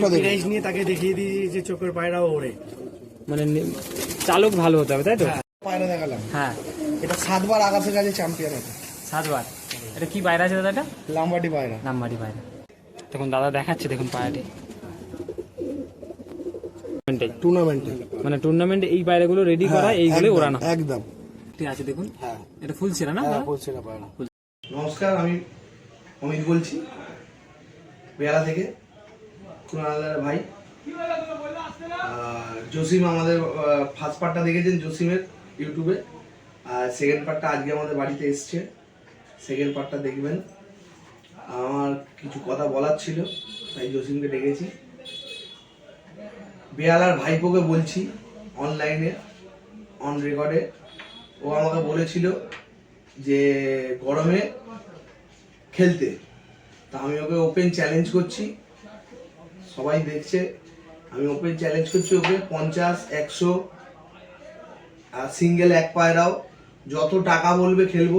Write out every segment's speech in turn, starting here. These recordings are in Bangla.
প্রাইজ নিয়ে তাকে দেখিয়ে দিই যে চোখের পায়রাও ওড়ে। মানে চালক ভালো হতে হবে তাই তো? পায়রা দেখালাম। হঁ এটা সাতবার আকাশের কাছে চ্যাম্পিয়ন এটা। সাতবার? এটা কি বাইরে আছে দাদা এটা? পায়রা। নামবাড়ি বাইরে দেখুন দাদা দেখাচ্ছে দেখুন টুর্নামেন্টে মানে টুর্নামেন্টে এই বাইরেগুলো রেডি করা এইগুলো ওড়ানো। একদম। ঠিক আছে দেখুন। হ্যাঁ। এটা ফুল ছিল না হ্যাঁ বলছে পায়রা। নমস্কার আমি অমিত বলছি। বেহালা থেকে কুনালের ভাই। আর জসিম আমাদের ফার্স্ট পার্টটা দেখেছেন জসিমের ইউটিউবে আর সেকেন্ড পার্টটা আজকে আমাদের বাড়িতে এসছে। সেকেন্ড পার্টটা দেখবেন। আমার কিছু কথা বলার ছিল, তাই জসিমকে ডেকেছি। বেহালার ভাইপোকে বলছি অনলাইনে অন রেকর্ডে ও আমাকে বলেছিল যে, গরমে খেলতে। তা আমি ওকে ওপেন চ্যালেঞ্জ করছি। সবাই দেখছে। আমি ওপেন চ্যালেঞ্জ করছি ওকে। পঞ্চাশ, একশো, আর সিঙ্গেল এক পায়রাও যত টাকা বলবে খেলব।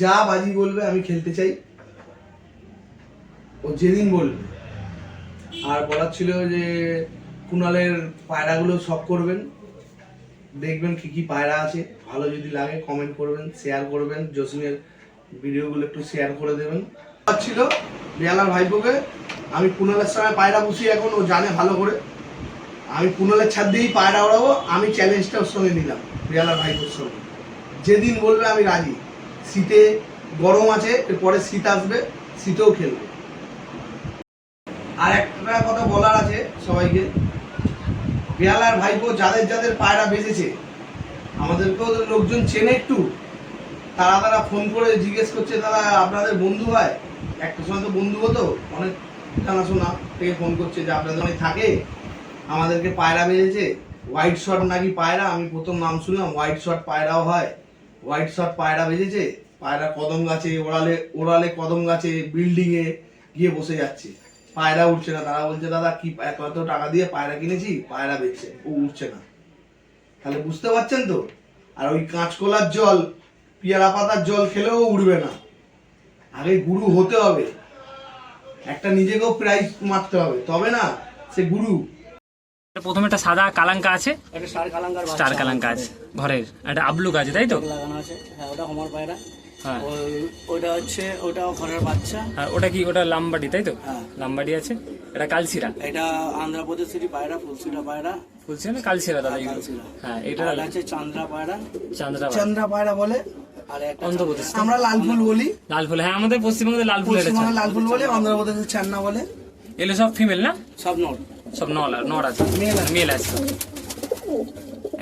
যা বাজি বলবে, আমি খেলতে চাই। ও যেদিন বলবে। আর বলার ছিল যে কুনালের পায়রাগুলো সব করবেন। দেখবেন কি কি পায়রা আছে। ভালো যদি লাগে কমেন্ট করবেন শেয়ার করবেন। জসিমের ভিডিওগুলো একটু শেয়ার করে দেবেন। ছিল বেয়ালার ভাইপোকে আমি কুণালের সময় পায়রা বসি এখন ও জানে ভালো করে। আমি কুণালের ছাদ দিয়েই পায়রা ওড়াবো, আমি চ্যালেঞ্জটা ওর সঙ্গে নিলাম বেয়ালার ভাইপোর সঙ্গে। যেদিন বলবে আমি রাজি। শীতে গরম আছে এরপরে শীত আসবে, শীতেও খেলবে। আর একটা কথা বলার আছে সবাইকে। বেহালার ভাইপো যাদের যাদের পায়রা বেঁচেছে, আমাদেরকেও লোকজন চেনে একটু। তারা তারা ফোন করে জিজ্ঞেস করছে তারা আপনাদের বন্ধু হয়? একটা সময় তো বন্ধু হতো, অনেক জানাশোনা থেকে ফোন করছে যে আপনাদের অনেক থাকে? আমাদেরকে পায়রা বেজেছে হোয়াইট শট নাকি পায়রা? আমি প্রথম নাম শুনলাম হোয়াইট শট পায়রাও হয়। হোয়াইট শট পায়রা বেজেছে পায়রা কদম গাছে, ওড়ালে ওড়ালে কদম গাছে বিল্ডিংয়ে গিয়ে বসে যাচ্ছে। পায়রা উঠছে না, তারা বলছে, দাদা, কি এত টাকা দিয়ে পায়রা কিনেছি, পায়রা বেচছে ও উঠছে না। তাহলে বুঝতে পারছেন তো? আর ওই কাঁচকলার জল, পিয়ারা পাতার জল খেলেও উঠবে না। আগে গুরু হতে হবে। একটা নিজেকেও প্রাইজ মারতে হবে। তবে না সে গুরু। প্রথমে একটা সাদা কালাঙ্কা আছে। একটা স্টার কালাঙ্গার স্টার কালাঙ্কা আছে। ঘরের। একটা আবলুক আছে তাই তো? লাগানো আছে। হ্যাঁ ওটা হমার পায়রা। হ্যাঁ। ওটা হচ্ছে ওটাও ঘরের বাচ্চা। আর ওটা কি ওটা লাম্বাডি তাই তো? হ্যাঁ। লাম্বাডি আছে এটা কালসিরা এটা আন্ধ্রপ্রদেশেরই পায়রা ফুলসিরা পায়রা। না কালসিরা দাদা? হ্যাঁ এটা আছে চান্দ্রা পায়রা। চান্দ্রা চন্দ্রা পায়রা বলে অন্ধ্রপ্রদেশ। আমরা লাল ফুল বলি। লাল ফুল হ্যাঁ আমাদের পশ্চিমবঙ্গে লাল ফুল পশ্চিমবঙ্গে লাল ফুল বলে চান্না বলে। এগুলো সব ফিমেল না? সব সব নর আছে। আছে। মেল আছে।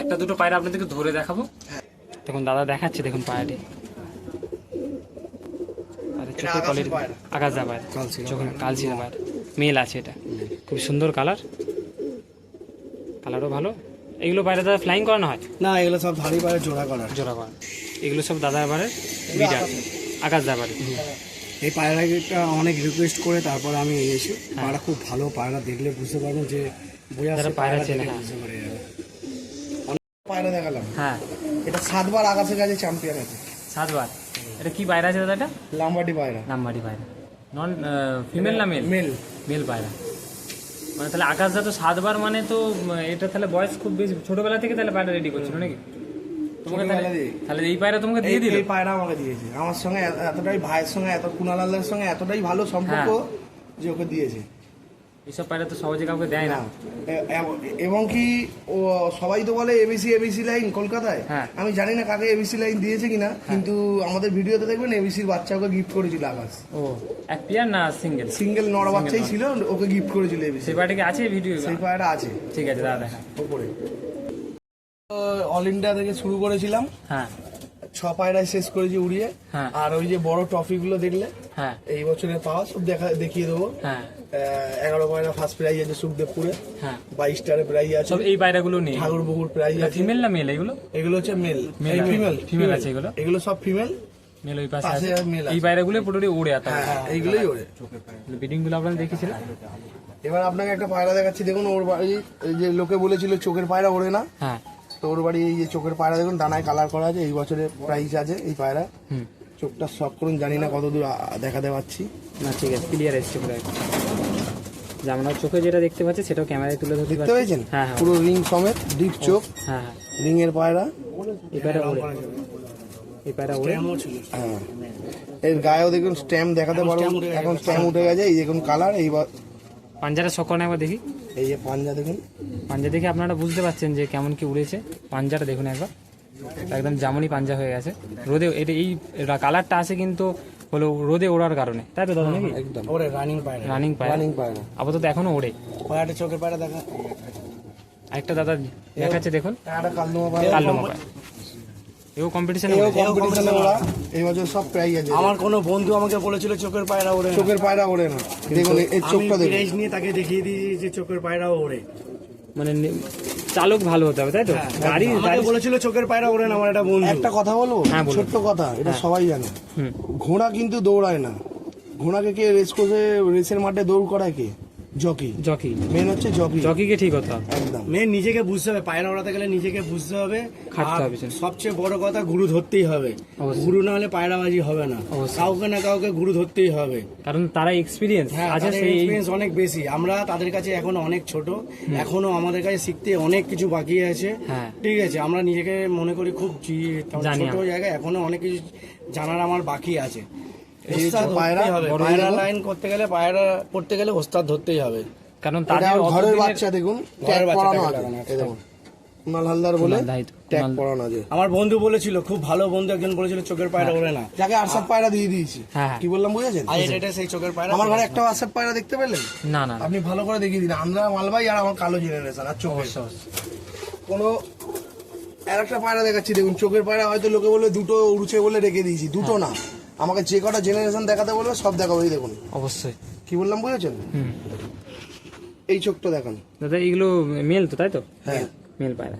একটা দুটো পায়রা আপনাদেরকে ধরে দেখাবো। দেখুন দাদা দেখাচ্ছে দেখুন পায়রাটি। চোখের আকাশের আকাশ দা পায়রা। চোখের কালচিরা পায়রা। মেল আছে এটা। খুব সুন্দর কালার। কালারও ভালো। এগুলো পায়রা দাদা ফ্লাইং করানো হয়? না এগুলো সব ধারি পায়রা জোড়া করার। জোড়া করা এগুলো সব দাদা বাড়ির বিডার আকাশ দা এই পায়রাটা অনেক রিকোয়েস্ট করে তারপরে আমি এসেছি পায়রা খুব ভালো পায়রা দেখলে বুঝতে পারবেন যে বোঝা পায়রা পায়রা চেনে, হ্যাঁ। বুঝতে পারে পায়রা দেখালাম। হ্যাঁ। এটা সাতবার আকাশের কাছে চ্যাম্পিয়ন আছে। সাতবার। এটা কি পায়রা আছে দাদা এটা লাম্বাটি পায়রা। নামবাড়ি পায়রা। নন ফিমেল না মেল মেল মেল পায়রা। মানে তাহলে আকাশ দা তো সাতবার মানে তো এটা তাহলে বয়স খুব বেশি। ছোটবেলা থেকে তাহলে পায়রা রেডি করছিল নাকি? তোমাকে তাহলে এই পায়রা তোমাকে দিয়ে দিল? এই পায়রা আমাকে দিয়েছে। আমার সঙ্গে এত- এতটাই ভাইয়ের সঙ্গে এত কুনালালের সঙ্গে এতটাই ভালো সম্পর্ক হ্যাঁ। যে ওকে দিয়েছে। এইসব পায়রা তো সহজে কাউকে দেয় না। এবং কি ও সবাই তো বলে এবিসি এবিসি লাইন কলকাতায়। হ্যাঁ। আমি জানি না কাকে এবিসি লাইন দিয়েছে কিনা কিন্তু আমাদের ভিডিওতে দেখবেন এবিসির বাচ্চা ওকে গিফট করেছিল আকাশ। ও এক পেয়ার না সিঙ্গেল সিঙ্গেল নর বাচ্চাই ছিল ওকে গিফট করেছিল এবিসি। সেই পায়রাটা কি আছে ভিডিও সেই পায়রা আছে। ঠিক আছে দাদা ওপরে। অল ইন্ডিয়া থেকে শুরু করেছিলাম। হ্যাঁ। ছ পায়রায় শেষ করেছি উড়িয়ে। হ্যাঁ। আর ওই যে বড় ট্রফিগুলো দেখলে হ্যাঁ। এই বছরে পাওয়া সব দেখা দেখিয়ে দেবো। হ্যাঁ। এগারো পায়রা ফার্স্ট প্রাইজ আছে সুখদেবপুরে। বাইশটারে প্রাইজ আছে। সব এই পায়রাগুলো নেই ঠাকুরপুকুর প্রাইজ আছে। ফিমেল না মেল এগুলো? এগুলো হচ্ছে মেল Male আছে। ফিমেল আছে এগুলো? এগুলো সব ফিমেল মেল ওই পাশে পাশে আছে। এই পায়রাগুলো পুরোটি উড়ে আতা হ্যাঁ এইগুলোই ওরে বিডিংগুলো আপনারা দেখেছিলেন? এবার আপনাকে একটা পায়রা দেখাচ্ছি। দেখুন ওর এই যে লোকে বলেছিল চোখের পায়রা ওড়ে না। হ্যাঁ। তো ওর বাড়ি এই যে চোখের পায়রা দেখুন ডানায় কালার করা আছে এই বছরে প্রাইস আছে এই পায়রা। হুম। চোখটা শখ করুন জানি না কত দূর দেখাতে পাচ্ছি। না ঠিক আছে ক্লিয়ার এসছে পুরো একদম। যে আমরা চোখে যেটা দেখতে পাচ্ছি সেটাও ক্যামেরায় তুলে ধরতে দেখতে পেয়েছেন? হ্যাঁ হ্যাঁ। পুরো রিং সমেত ডিপ চোখ হ্যাঁ হ্যাঁ। রিং এর পায়রা। এই পায়রা ওড়ে। এই পায়রা ওড়ে। হ্যাঁ। এর গায়েও দেখুন স্ট্যাম্প দেখাতে গেছে। এখন স্ট্যাম্প উঠে গেছে এই দেখুন কালার এইবার পাঞ্জাটা শখ করেন একবার দেখি। এই যে পাঞ্জা দেখুন। পাঞ্জা দেখে আপনারা বুঝতে পারছেন যে কেমন কি উড়েছে। পাঞ্জাটা দেখুন একবার। একদম জামুনি পাঞ্জা হয়ে গেছে। রোদে এটা এই কালারটা আসে কিন্তু হলো রোদে ওড়ার কারণে। তাই তো দাদা নাকি? একদম। ওরে রানিং পায়রা রানিং পায় রানিং পায়রা আপাতত এখনও ওড়ে। পায়রাটা চোখের পায়রা দেখা। আরেকটা দাদা দেখাচ্ছে দেখুন। একটা কালদমা পায়রা কালো মাপা এও কম্পিটিশনে এও কম্পিটিশনে ওরা এই বছর সব প্রাইজ আছে। আমার কোনো বন্ধু আমাকে বলেছিল চোখের পায়রা ওড়ে চোখের পায়রা ওড়ে না। দেখুন এর চোখটা দেখুন। প্রাইজ নিয়ে তাকে দেখিয়ে দিয়েছি যে চোখের পায়রাও ওড়ে। মানে চালক ভালো হতে হবে তাই তো? গাড়ি আমাকে গাড়ি বলেছিল চোখের পায়রা ওড়ে না আমার একটা বন্ধু। একটা কথা বলব? হ্যাঁ, ছোট্ট কথা এটা সবাই জানে। ঘোড়া কিন্তু দৌড়ায় না। ঘোড়াকে কে রেস করে রেসের মাঠে দৌড় করায় কে? জকি। জকি। মেন হচ্ছে জকি। জকিকে ঠিক হবে একদম। মেয়ে নিজেকে বুঝতে হবে পায়রা ওড়াতে গেলে নিজেকে বুঝতে হবে। খাটতে হবে সবচেয়ে বড় কথা গুরু ধরতেই হবে। গুরু না হলে পায়রাবাজি হবে না। কাউকে না কাউকে গুরু ধরতেই হবে। কারণ তারা এক্সপিরিয়েন্স হ্যাঁ আছে সেই এক্সপিরিয়েন্স অনেক বেশি। আমরা তাদের কাছে এখনও অনেক ছোট। এখনও আমাদের কাছে শিখতে অনেক কিছু বাকি আছে। হ্যাঁ। ঠিক আছে আমরা নিজেকে মনে করি খুব ছোট। জায়গায়। এখনও অনেক কিছু জানার আমার বাকি আছে। পায়রা, ধরতেই পায়রা লাইন করতে গেলে পায়রা করতে গেলে ওস্তাদ ধরতেই হবে। কারণ তাদের আমার ঘরের বাচ্চা দেখুন ট্যাগ বাচ্চা আছে লাগানো আছে। এই দেখুন কুনাল হালদার বলে কুনাল দাই তো, ট্যাগ কুনাল- আছে। আমার বন্ধু বলেছিল খুব ভালো বন্ধু একজন বলেছিল চোখের পায়রা ওড়ে না। যাকে আরসাদ পায়রা দিয়ে দিয়েছি। হ্যাঁ, হ্যাঁ। কি বললাম বুঝেছেন? এটা সেই চোখের পায়রা। আমার ঘরে একটা আরসাদ পায়রা দেখতে পেলেন? না না। আপনি ভালো করে দেখিয়ে দিন। আমরা মালবাই আর আমার কালো জেনারেশন আর চোখের। অবশ্যই। কোনো আর একটা পায়রা দেখাচ্ছি দেখুন চোখের পায়রা হয়তো লোকে বলে দুটো উড়ছে বলে রেখে দিয়েছি। দুটো না। আমাকে যে কটা জেনারেশন দেখাতে বলবে সব দেখাবো এই দেখুন। অবশ্যই। কি বললাম বুঝেছেন? হুম। এই চোখটা দেখান। দাদা এগুলো মেল তো তাই তো? হ্যাঁ। মেল পায়রা।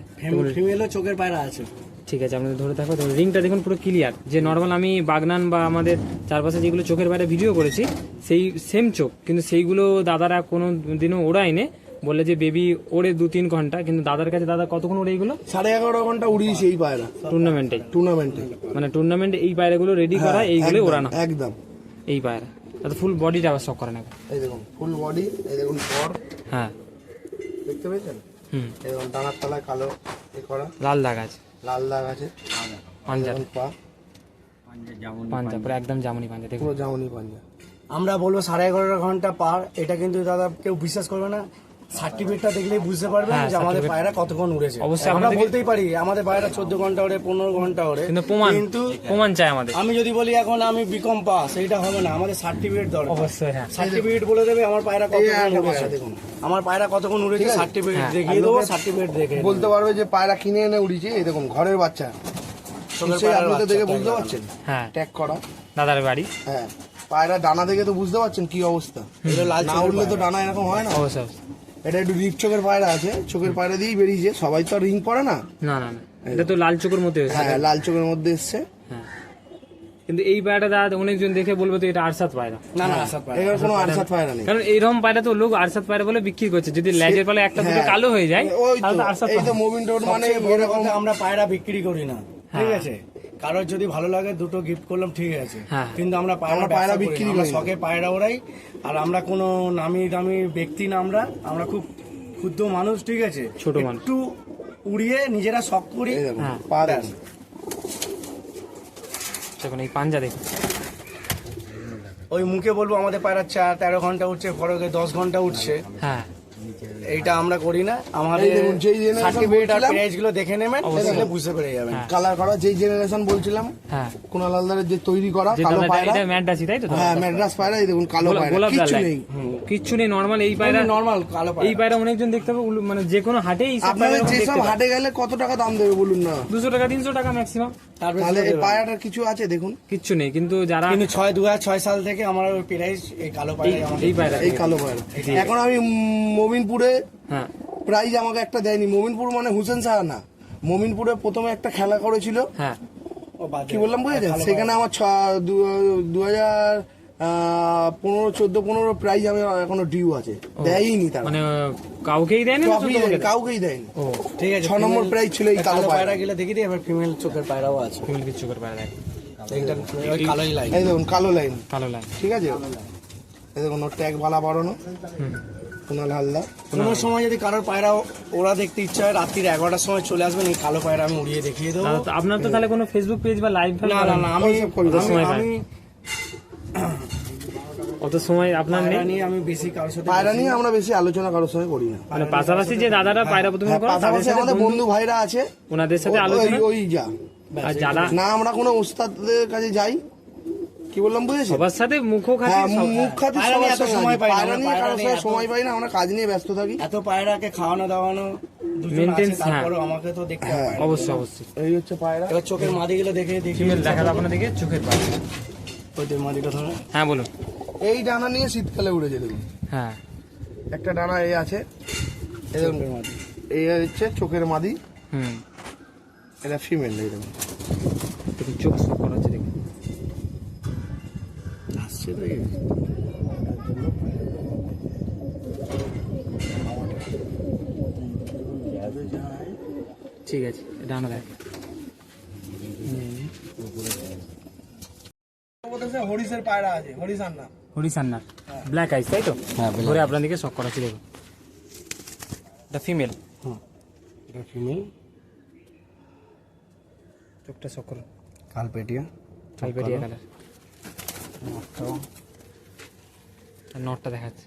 ফিমেলও চোখের পায়রা আছে। ঠিক আছে আপনাদের ধরে থাকো তো রিংটা দেখুন পুরো ক্লিয়ার যে নর্মাল আমি বাগনান বা আমাদের চারপাশে যেগুলো চোখের বাইরে ভিডিও করেছি সেই সেম চোখ কিন্তু সেইগুলো দাদারা কোনো দিনও ওড়ায়নি। বলে যে বেবি ওড়ে দু তিন ঘণ্টা কিন্তু দাদার কাছে দাদা কতক্ষণ ওড়ে এইগুলো সাড়ে এগারো ঘণ্টা উড়িয়েছি এই পায়রা। টুর্নামেন্টে টুর্নামেন্টে মানে টুর্নামেন্টে এই পায়রাগুলো রেডি করা এইগুলো ওড়ানো। একদম। এই পায়রা। তাতে ফুল বডিটা আবার শখ করে না। এই দেখুন ফুল বডি এই দেখুন পর। হ্যাঁ। দেখতে পেয়েছেন? হুম। এই দেখুন ডানার তলায় কালো এ করা। লাল দাগ আছে। লাল দাগ আছে। পাঞ্জা। পা। পাঞ্জা পুরো একদম জামুনি পাঞ্জা দেখুন। পুরো জামনি পাঞ্জা। আমরা বলব সাড়ে এগারো ঘণ্টা পার এটা কিন্তু দাদা কেউ বিশ্বাস করবে না। সার্টিফিকেটটা দেখলেই বুঝতে পারবেন হ্যাঁ, যে আমাদের পায়রা কতক্ষণ উড়েছে। অবশ্যই আমরা বলতেই পারি আমাদের পায়রা চোদ্দ ঘণ্টা ওড়ে পনেরো ঘণ্টা ওড়ে কিন্তু প্রমাণ কিন্তু প্রমাণ চাই আমাদের। আমি যদি বলি এখন আমি বিকম পাস সেইটা হবে না আমাদের সার্টিফিকেট দরকার। অবশ্যই হ্যাঁ। সার্টিফিকেট বলে দেবে আমার পায়রা কতক্ষণ উড়েছে। দেখুন। আমার পায়রা কতক্ষণ উড়েছে সার্টিফিকেট হ্যাঁ। দেখিয়ে দেবো সার্টিফিকেট দেখে বলতে পারবে যে পায়রা কিনে এনে উড়িয়েছে এই দেখুন ঘরের বাচ্চা। দেখে বুঝতে পারছেন। হ্যাঁ। ট্যাগ করা। দাদার বাড়ি। হ্যাঁ। পায়রা ডানা দেখে তো বুঝতে পারছেন কি অবস্থা। না উঠলে তো ডানা এরকম হয় না। অবশ্যই অবশ্যই। এটা একটু রিপ চোখের পায়রা আছে চোখের পায়রা দিয়েই বেরিয়েছে। সবাই তো রিং পরে না? না না না। এটা তো লাল চোখের মধ্যে হ্যাঁ লাল চোখের মধ্যে এসছে। হ্যাঁ। কিন্তু এই পায়রাটা দাদা অনেকজন দেখে বলবে তো এটা আরসাদ পায়রা। না না আসার পায়রা। এখানে কোনো আরসাদ পায়রা নেই। কারণ এইরকম পায়রা তো লোক আরসাদ পায়রা বলে বিক্রি করছে। যদি ল্যাজের পালে একটা দুটো হ্যাঁ। কালো হয়ে যায় তাহলে তো তো এই তো পায়রা। মোবিন রোড মানে এরকম আমরা পায়রা বিক্রি করি না। ঠিক হ্যাঁ। আছে? কারোর যদি ভালো লাগে দুটো গিফট করলাম ঠিক আছে। হ্যাঁ। কিন্তু আমরা পায়রা পায়রা বিক্রি করি। শখে পায়রা ওড়াই আর আমরা কোনো নামি দামি ব্যক্তি না আমরা আমরা খুব ক্ষুদ্র মানুষ ঠিক আছে? ছোট মানুষ। একটু উড়িয়ে নিজেরা শখ করি। হ্যাঁ। দেখুন এই পাঞ্জা দেখুন। ওই মুখে বলব আমাদের পায়রা চার তেরো ঘণ্টা উঠছে ফরকে দশ ঘণ্টা উঠছে। হ্যাঁ। এইটা আমরা করি না। আমাদের সার্টিফিকেট আর দেখে নেবেন বুঝতে পেরে যাবেন। হ্যাঁ। কালার করা যেই জেনারেশন বলছিলাম হ্যাঁ। কুনাল হালদারের যে তৈরি করা কালো পায়রা। এটা ম্যাডাসি তাই তো? হ্যাঁ ম্যাড্রাস পায়রা এই দেখুন কালো পায়রা লাল নেই। কিচ্ছু নেই নর্মাল এই পায়রা নর্মাল কালো এই পায়রা অনেকজন দেখতে পাবে মানে যে কোনো হাটে এই আপনাদের যেসব হাটে গেলে কত টাকা দাম দেবে বলুন না? দুশো টাকা তিনশো টাকা ম্যাক্সিমাম তারপরে তাহলে এই পায়রাটার কিছু আছে দেখুন। কিচ্ছু নেই কিন্তু যারা কিন্তু ছয় দু ছয় সাল থেকে আমার প্রাইস এই কালো পায়রা এই পায়রা। এই কালো পায়রা। এখন আমি উম, মমিনপুরে হ্যাঁ। প্রাইজ আমাকে একটা দেয়নি। মমিনপুর মানে হুসেন সাহা না মমিনপুরে প্রথমে একটা খেলা করেছিল। হ্যাঁ। কি বললাম বুঝেছেন? সেখানে আমার ছ দু হাজার পনেরো চোদ্দ পনেরো প্রাইজ আমি এখনও ডিউ আছে। দেয়নি তারা। মানে কাউকেই দেয় না না ট্রফি শুধু কাউকেই দেয়নি। ঠিক আছে ছ নম্বর প্রাইজ ছিল এই কালো পায়রা গেলে দেখি দিই এবার ফিমেল চোখের পায়রাও আছে। ফিমেল করে পায়রা দেয় এইটা ওই কালোই লাগে এই দেখুন কালো লাইন কালো লাইন ঠিক আছে? এই দেখুন ওর ট্যাগ ভালা বাড়ানো। কুনাল হালদার। কোনো সময় যদি কারোর পায়রা ওরা দেখতে ইচ্ছা হয় রাত্রির এগারোটার সময় চলে আসবেন এই কালো পায়রা আমি উড়িয়ে দেখিয়ে দেবো। আপনার তো তাহলে কোনো ফেসবুক পেজ বা লাইভ না না না আমি আমি- অত সময় আপনার নেই? পায়রা নিয়ে আমি বেশি কারোর সাথে পায়রা নিয়ে আমরা বেশি আলোচনা কারোর সঙ্গে করি না। মানে পাশাপাশি যে দাদারা পায়রা প্রথমে হ্যাঁ, করে পাশাপাশি আমাদের বন্ধু- ভাইরা আছে। ওনাদের সাথে আলোচনা? ওই যা। আর যারা না আমরা কোনো উস্তাদের কাছে যাই কি বললাম বুঝেছ সবার সাথে মুখোখাতি হ্যাঁ মুখ খাতি সবার সঙ্গে সময় পাই না, পায়রা আমরা নিয়ে কারোর এত- সময় পাই না আমরা কাজ নিয়ে ব্যস্ত থাকি। এত পায়রাকে খাওয়ানো দাওয়ানো Maintenance, হ্যাঁ। আমাকে তো দেখতে হবে অবশ্যই অবশ্যই। এই হচ্ছে পায়রা। এবার চোখের মাদিগুলো দেখে দেখি ফিমেল দেখাতে আপনাদেরকে চোখের পায় ওদের মাদিটা ধরে। হ্যাঁ বলুন। এই ডানা নিয়ে শীতকালে উড়েছে দেখুন। হ্যাঁ। একটা ডানা এই আছে এই মাদি এই হচ্ছে চোখের মাদি। হুম। এটা ফিমেল দেখুন। চোখ আসছে তো ঠিক আছে ডানা দেখ হরিশের পায়রা আছে ব্ল্যাক আইস তাই তো? হ্যাঁ, black আপনাদেরকে শখ করাচ্ছি দেখুন। এটা ফিমেল এটা ফিমেল চোখটা শখ করুন। কালপেটিয়া টাইপেরিয়া কালার নটটা। দেখাচ্ছে।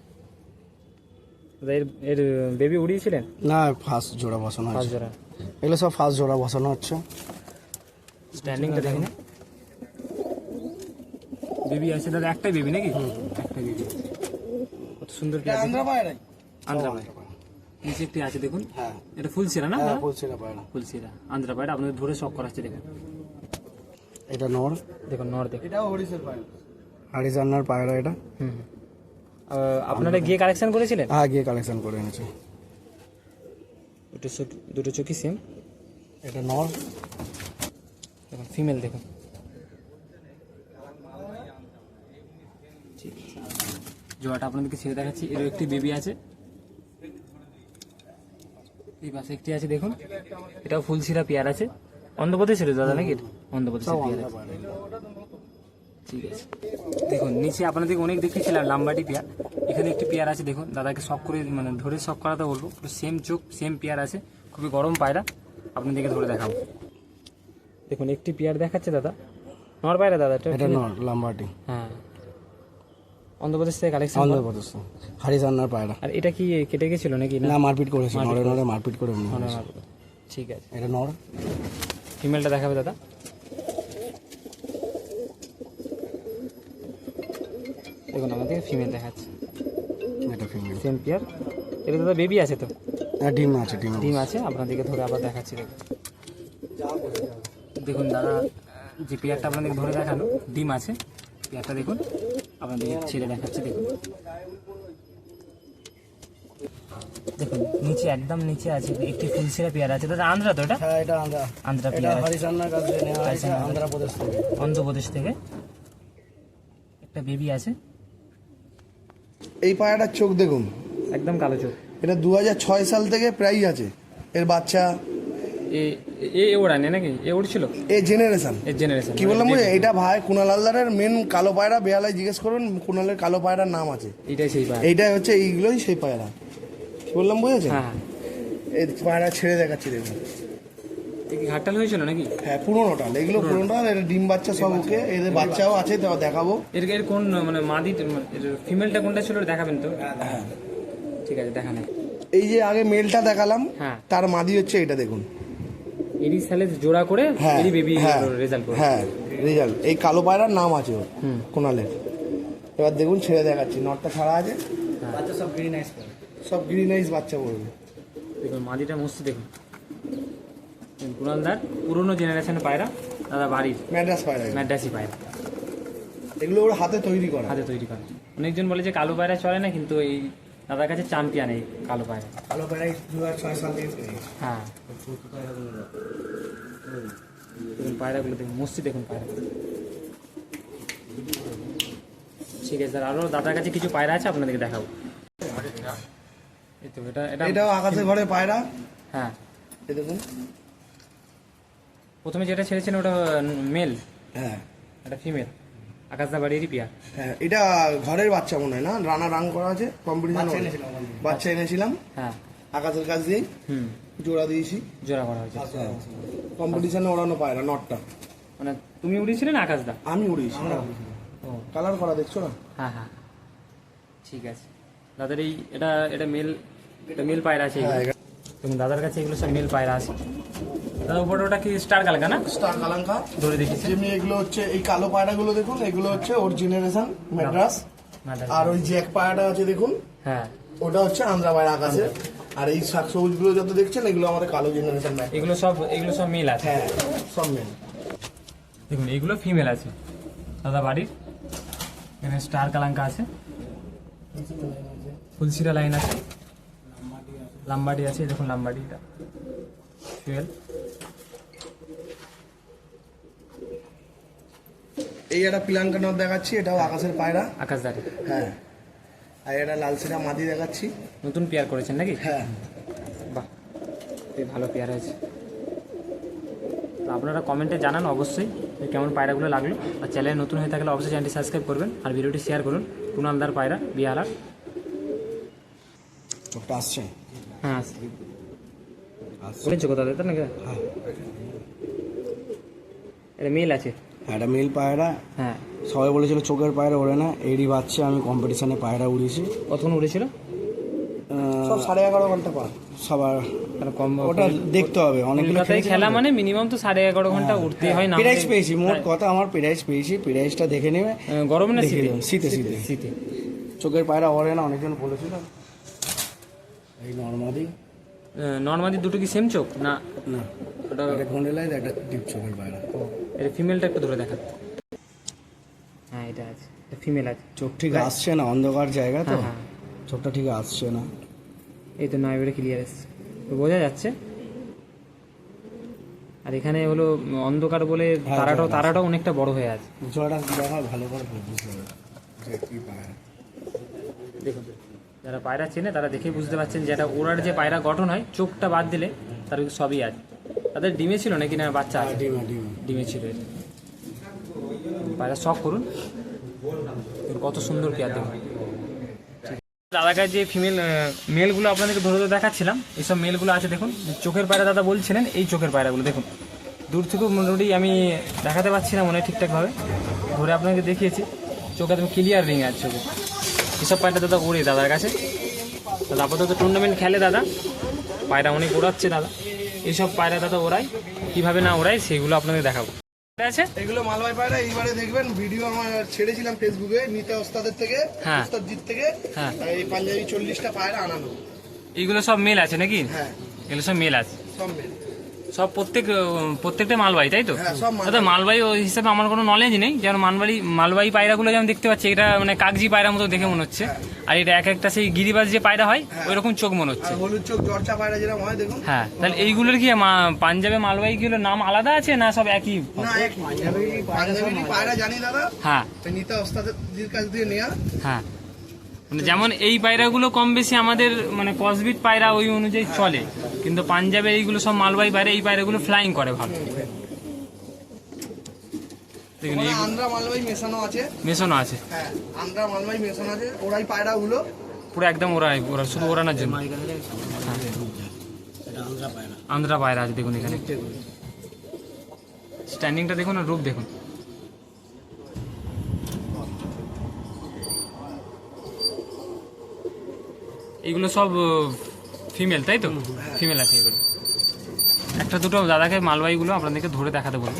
এর এর বেবি উড়িয়েছিলেন? না ফার্স্ট জোড়া বসানো জোড়া। এগুলো সব ফার্স্ট জোড়া বসানো হচ্ছে। স্ট্যান্ডিংটা দেখুন। বেবি আছে দাদা একটাই বেবি নাকি? একটাই বেবি কত সুন্দর কি আন্দ্রা পায়রা নিচে একটি আছে দেখুন। হ্যাঁ। এটা ফুল সিরা না হ্যাঁ পায়রা। ফুল সিরা আন্দ্রা পায়রা আপনাদের ধরে শখ করাচ্ছে দেখুন। এটা নর। দেখুন নর দেখুন। এটাও হরিশের পায়রা। আন্নার পায়রা এটা। হুম আপনারা গিয়ে কালেকশন করেছিলেন? হ্যাঁ গিয়ে কালেকশন করে এনেছে। দুটো চোখ দুটো চোখই সেম এটা নর। দেখুন ফিমেল দেখুন। ঠিক। জোড়াটা আপনাদেরকে ছেড়ে দেখাচ্ছি। এরও একটি বেবি আছে। এই পাশে একটি আছে দেখুন। এটাও ফুল সিরা পেয়ার আছে। অন্ধ্রপ্রদেশের দাদা নাকি? এটা? অন্ধ্রপ্রদেশের পেয়ার আছে। ঠিক আছে। দেখুন নিচে আপনাদেরকে অনেক দেখিয়েছিলাম লাম্বাটি পেয়ার। এখানে একটি পেয়ার আছে দেখুন দাদাকে শখ করে মানে ধরে শখ করাতে বলব। পুরো সেম চোখ সেম পেয়ার আছে খুবই গরম পায়রা। আপনাদেরকে ধরে দেখাবো। দেখুন একটি পেয়ার দেখাচ্ছে দাদা। নর পায়রা দাদা এটা নর লাম্বাটি হ্যাঁ। অন্ধ্রপ্রদেশ থেকে কালেকশন অন্ধ্রপ্রদেশ হরিশ আন্নার পায়রা। আর এটা কি কেটে গেছিল নাকি? না মারপিট করেছে নরে নরে মারপিট করে ঠিক আছে। এটা নর। ফিমেলটা দেখাবে দাদা। দেখুন আমাদের ফিমেল দেখাচ্ছে। এটা ফিমেল সেম পেয়ার এটা দাদা বেবি আছে তো? ডিম আছে ডিম ডিম আছে। আপনাদেরকে ধরে আবার দেখাচ্ছি দেখুন। দেখুন দাদা যে পেয়ারটা আপনাদেরকে ধরে দেখাল ডিম আছে। পেয়ারটা দেখুন আপনাদেরকে ছেড়ে দেখাচ্ছি দেখুন। দেখুন নিচে একদম নিচে আছে একটি ফুলসিরা পেয়ার আছে। দাদা আন্ধ্রা তো এটা? হ্যাঁ এটা আন্ধ্রা। আন্ধ্রা পেয়ার আন্ধ্রপ্রদেশ থেকে। অন্ধ্রপ্রদেশ থেকে। একটা বেবি আছে। এই পায়রাটার চোখ দেখুন। একদম কালো চোখ। এটা দু সাল থেকে প্রায়ই আছে। এর বাচ্চা। এ এ এ ওড়ানে নাকি? এ উড়ছিল এ জেনারেশন এর জেনারেশন কি বললাম বুঝে এটা ভাই কুণাল হালদারের মেন কালো পায়রা বেহালায় জিজ্ঞেস করুন কুণালের কালো পায়রার নাম আছে। এটাই সেই পায় এইটাই হচ্ছে এইগুলোই সেই পায়রা। কি বললাম বুঝেছেন? হ্যাঁ হ্যাঁ। এই পায়রা ছেড়ে দেখাচ্ছি দেখুন। কি হয়েছিল নাকি? হ্যাঁ পুরোনোটা। এগুলো পুরোনোটা এর ডিম বাচ্চা সব ওকে এদের বাচ্চাও আছে তো দেখাবো। এর এর কোন মানে মাদি ফিমেলটা কোনটা ছিল দেখাবেন তো? হ্যাঁ ঠিক আছে দেখা নেই এই যে আগে মেলটা দেখালাম হ্যাঁ। তার মাদি হচ্ছে এটা দেখুন। এরই সালে জোড়া করে হ্যাঁ বেবি হ্যাঁ রেজাল্ট করে হ্যাঁ রেজাল্ট এই কালো পায়রার নাম আছে ওর হুম। কোনালের এবার দেখুন ছেড়ে দেখাচ্ছি। নটটা ছাড়া আছে। বাচ্চা সব গ্রিন আইস করে সব গ্রিন আইস বাচ্চা পড়বে। দেখুন মাদিটা মস্ত দেখুন। কুণালদার পুরনো জেনারেশনের পায়রা দাদা বাড়ির। ম্যাড্রাস পায়রা। ম্যাডাসি পায়রা। এগুলো ওর হাতে তৈরি করা। হাতে তৈরি করে। অনেকজন বলে যে কালো পায়রা চলে না কিন্তু এই দাদার কাছে চাম্পিয়ান এই কালো পায়রা। কালো পায়রা দু হাজার ছয় সাল থেকে হ্যাঁ। দেখুন পায়রাগুলো দেখুন মস্তি দেখুন পায়রা। ঠিক আছে স্যার আরও দাদার কাছে কিছু পায়রা আছে আপনাদেরকে দেখাবো। এই তো এটা এটা এটাও আকাশে ঘরে পায়রা। হ্যাঁ। দেখুন। প্রথমে যেটা ছেড়েছেন ওটা মেল হ্যাঁ। এটা ফিমেল আকাশদা বাড়িরই পেয়ার হ্যাঁ এটা ঘরের বাচ্চা মনে হয় না? রানা রাং করা আছে কম্পিটিশন বাচ্চা এনেছিলাম হ্যাঁ। আকাশের কাছ দিয়ে হুম। জোড়া দিয়েছি। জোড়া করা হয়েছে। কম্পিটিশনে ওড়ানো পায়রা নটটা মানে তুমি উড়িয়েছিলে না আকাশদা? আমি উড়িয়েছি। ও। কালার করা দেখছ না? হ্যাঁ হ্যাঁ। ঠিক আছে। দাদার এই এটা এটা মেল এটা মেল পায়রা আছে। এগুলো। হ্যাঁ, এবং দাদার কাছে এগুলো সব মেল পায়রা আছে। উপরে ওটা কি স্টার কালকা না? স্টার কালাঙ্কা ধরে দেখেছি যেমনি এগুলো হচ্ছে এই কালো পায়রাগুলো দেখুন এগুলো হচ্ছে ওর জেনারেশন ম্যাড্রাস আর ওই এক পায়রাটা আছে দেখুন হ্যাঁ। ওটা হচ্ছে আন্দ্রা পায়রা আকাশে। আর এই শাক সবুজগুলো যত দেখছেন এগুলো আমাদের কালো জেনারেশন এগুলো সব এগুলো সব মেল আছে। হ্যাঁ সব মেন দেখুন এগুলো ফিমেল আছে। দাদা বাড়ির এখানে স্টার কালাঙ্কা আছে। ফুলসিরা লাইন আছে। লাম্বাডি আছে। দেখুন লাম্বাডি এটা এই একটা পিলাঙ্কা নদ দেখাচ্ছি এটাও আকাশের পায়রা। আকাশদারি হ্যাঁ। আর এটা লাল লালসিরা মাদি দেখাচ্ছি। নতুন পেয়ার করেছেন নাকি? হ্যাঁ। বাহ এই ভালো পেয়ার আছে তো আপনারা কমেন্টে জানান অবশ্যই কেমন পায়রাগুলো লাগল। আর চ্যানেল নতুন হয়ে থাকলে অবশ্যই চ্যানেলটি সাবস্ক্রাইব করবেন। আর ভিডিওটি শেয়ার করুন। কুনালদার পায়রা বিহালার ওটা আসছে। হ্যাঁ আসছে। বলেছ কোথা তাই নাকি? হ্যাঁ। এটা মেল আছে? একটা মেল পায়রা হ্যাঁ। সবাই বলেছিল চোখের পায়রা ওড়ে না এরই বাচ্চা আমি কম্পিটিশনে পায়রা উড়িয়েছি। কতক্ষণ উড়েছিল? সব সাড়ে এগারো ঘণ্টা পার। সবার কম ওটা দেখতে হবে কলকাতায় খেলা মানে মিনিমাম তো সাড়ে এগারো ঘণ্টা উঠতে হয় না প্রাইজ পেয়েছি মোট কথা আমার প্রাইজ পেয়েছি প্রাইজটা দেখে নেবে। গরমে না শীতে? শীতে শীতে শীতে। চোখের পায়রা ওড়ে না অনেকজন বলেছিল। এই নর্মাদি। নর্মালি দুটো কি সেম চোখ? না। না ওটা একটা ঘন্টেলায় একটা ডিপ চোখের পায়রা। এটা ফিমেলটা একটু ধরে দেখা হ্যাঁ এটা আছে। এটা ফিমেল আছে। চোখ ঠিক আসছে না অন্ধকার জায়গা তো? হ্যাঁ, হ্যাঁ। চোখটা ঠিক আসছে না। এই তো না এবারে ক্লিয়ার এসছে। তো বোঝা যাচ্ছে। আর এখানে হলো অন্ধকার বলে তারাটাও তারাটাও অনেকটা বড় হয়ে আছে। জোড়াটা দেখা ভালো করে বুঝতে দেখুন যারা পায়রা চেনে তারা দেখেই বুঝতে পারছেন যে এটা ওড়ার যে পায়রা গঠন হয় চোখটা বাদ দিলে তার সবই আছে। তাদের ডিমে ছিল নাকি না বাচ্চা আছে? ডিমা ডিমা। ডিমে ছিল পায়রা শখ করুন। কত সুন্দর পেয়ার দেখুন দাদার কাছে যে ফিমেল মেলগুলো আপনাদেরকে ধরে ধরে দেখাচ্ছিলাম এইসব মেলগুলো আছে দেখুন। চোখের পায়রা দাদা বলছিলেন এই চোখের পায়রাগুলো দেখুন। দূর থেকেও মোটামুটি আমি দেখাতে পারছি না মনে হয় ঠিকঠাকভাবে। ধরে আপনাকে দেখিয়েছি। চোখে একদম ক্লিয়ার রিং আছে চোখে। এসব পায়রা দাদা ওড়ে দাদার কাছে। দাদা আপাতত টুর্নামেন্ট খেলে দাদা। পায়রা অনেক ওড়াচ্ছে দাদা। এইসব পায়রা দাদা ওড়ায় কীভাবে না ওড়ায় সেগুলো আপনাদের দেখাবো। আছে? এগুলো মালবাই পায়রা এইবারে দেখবেন ভিডিও আমার ছেড়েছিলাম ফেসবুকে নিতা ওস্তাদের থেকে হ্যাঁ। ওস্তাদজিৎ থেকে। হ্যাঁ। এই পাঞ্জাবি চল্লিশটা পায়রা আনানো এইগুলো সব মেল আছে নাকি? হ্যাঁ। এগুলো সব মেল আছে। সব মেল। সব প্রত্যেক প্রত্যেকটা মালবাহী তাই তো? হ্যাঁ, মালবাহী। দাদা মালবাহী ওই হিসাবে আমার কোনো নলেজ নেই যেমন মালবাহী মালবাহী পায়রাগুলো যেমন দেখতে পাচ্ছি এটা মানে কাগজি পায়রা মতো দেখে মনে হচ্ছে। আর এটা এক একটা সেই গিরিবাস যে পায়রা হয় ওই রকম চোখ মনে হচ্ছে। হলুদ চোখ জর্চা পায়রা যেরকম হয় দেখুন। হ্যাঁ তাহলে এইগুলোর কি পাঞ্জাবে মালবাহী গুলোর নাম আলাদা আছে না সব একই? না এক পাঞ্জাবি পায়রা। জানি দাদা। হ্যাঁ। নিতা ওস্তাদের কাছ দিয়ে নেওয়া হ্যাঁ। যেমন এই পায়রাগুলো কম বেশি আমাদের মানে কসবিট পায়রা ওই অনুযায়ী চলে। কিন্তু পাঞ্জাবে এইগুলো সব মালবাহী পায়রা এই পায়রাগুলো ফ্লাইং করে ভালো। দেখুন ওখানে এই আন্দ্রা মালবাই মেশানো আছে। মেশানো আছে। হ্যাঁ আন্দ্রা মালবাই মেশানো আছে। ওরাই পায়রাগুলো পুরো একদম ওরা ওরা শুধু ওড়ানোর জন্য। এটা আন্দ্রা পায়রা। আন্ধ্রা পায়রা আছে দেখুন এখানে। স্ট্যান্ডিংটা দেখুন আর রূপ দেখুন। এইগুলো সব ফিমেল তাই তো? ফিমেল আছে এগুলো। একটা দুটো দাদাকে মালবাহীগুলো আপনাদেরকে ধরে দেখাতে বলব।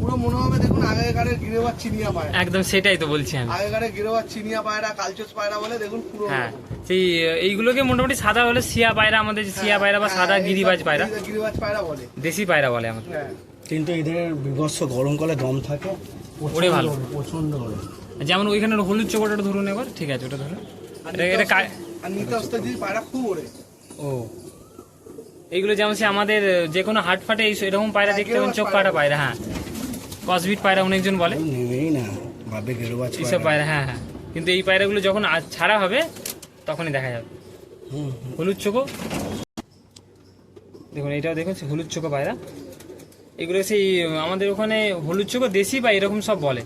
পুরো মনে হবে দেখুন আগেকারের গিরেবার চিনিয়া পায়রা। একদম সেটাই তো বলছি আমি। আগেকারের গিরেবার চিনিয়া পায়রা কালচোস পায়রা বলে দেখুন পুরো হ্যাঁ সেই এইগুলোকে মোটামুটি সাদা হলে সিয়া পায়রা আমাদের যে সিয়া পায়রা বা সাদা গিরিবাজ পায়রা। গিরিবাজ পায়রা বলে। দেশি পায়রা বলে আমাদের। হ্যাঁ। কিন্তু এদের বিভৎস গরমকালে দম থাকে ওরে ভালো। প্রচণ্ড ওরে যেমন ওইখানে হলুদ চোখটা ধরুন এবার ঠিক আছে ওটা ধরুন। ও। এইগুলো যেমন সে আমাদের যে কোনো হাট ফাটে এই এরকম পায়রা দেখতে পাবেন চোখ কাটা পায়রা। হ্যাঁ। কসবিট পায়রা অনেকজন বলে। এইসব পায়রা। হ্যাঁ হ্যাঁ। কিন্তু এই পায়রাগুলো যখন ছাড়া হবে তখনই দেখা যাবে। হলুদ চোখো। দেখুন এটাও দেখুন হলুদ চোখো পায়রা। এগুলো সেই আমাদের ওখানে হলুদ চোখো দেশি বা এরকম সব বলে।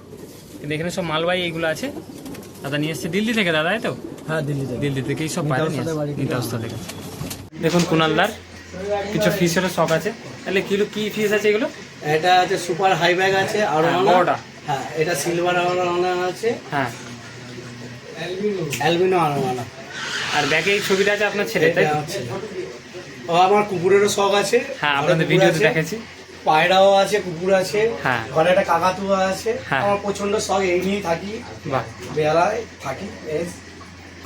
কিন্তু এখানে সব মালবাহী এইগুলো আছে। দাদা নিয়ে এসছে দিল্লি থেকে দাদা তো? হ্যাঁ দিল্লি থেকে দিল্লি থেকেই সব নিয়ে থেকে দেখুন কুনালদার কিছু ফিশেরও শখ আছে। তাহলে কিলো কি ফিস আছে এগুলো? এটা আছে সুপার হাই ব্যাগ আছে আর হ্যাঁ, বড়টা। হ্যাঁ এটা সিলভার আরোনা আছে। হ্যাঁ। অ্যালবিনো আর ব্যাগে এই ছবিটা আছে আপনার ছেলে তাই ও আমার কুকুরেরও শখ আছে। হ্যাঁ আপনাদের ভিডিওতে দেখেছি পায়রাও আছে কুকুর আছে। হ্যাঁ। ঘরে একটা কাকাতুয়া আছে। হ্যাঁ। আমার প্রচণ্ড শখ এই নিয়েই থাকি। বাহ। বেলায় থাকি বেশ।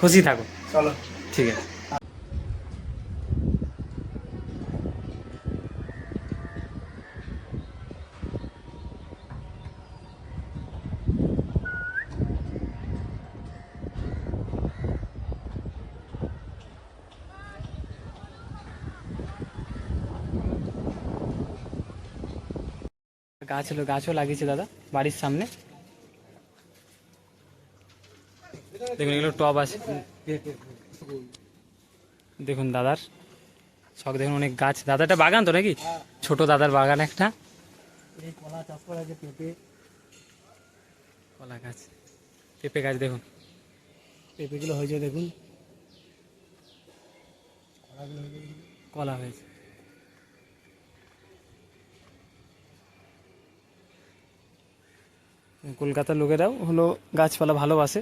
খুশি থাকো। চলো। ঠিক আছে। গাছ হলো গাছও লাগিয়েছে দাদা বাড়ির সামনে। দেখুন এগুলো টব আছে। দেখুন দাদার শখ দেখুন অনেক গাছ। দাদাটা বাগান তো নাকি? ছোট দাদার বাগান একটা। কলা চাষ করা আছে পেঁপে কলা গাছ পেঁপে গাছ দেখুন। পেঁপেগুলো হয়েছে দেখুন। কলা হয়েছে। কলকাতার লোকেরাও হলো গাছপালা ভালোবাসে।